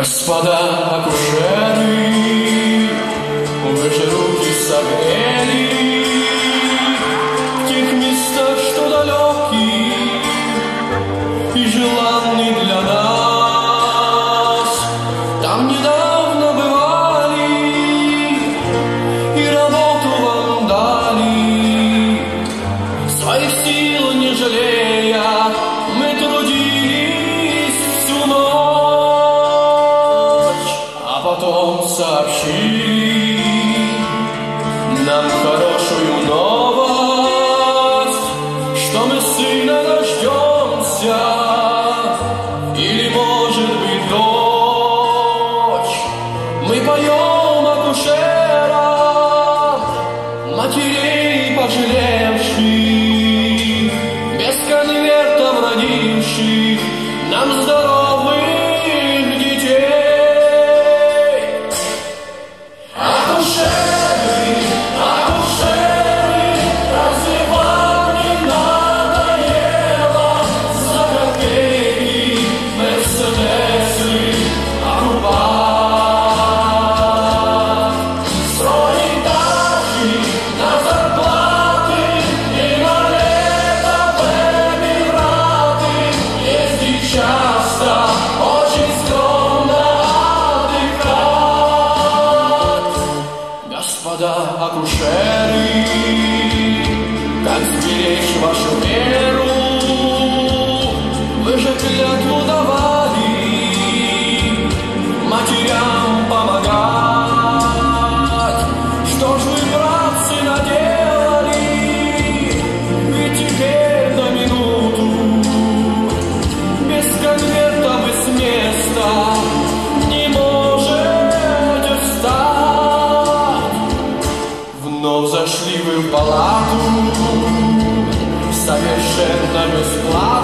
Господа акушеры, вы же руки согрели, сообщи нам хорошую новость, что мы сына дождемся, или, может быть, дочь. Мы поем о душерах матерей пожалеем. акушеры, как сберечь вашу веру, вы же клятву давали. зашли в палату совершенно бесплатно.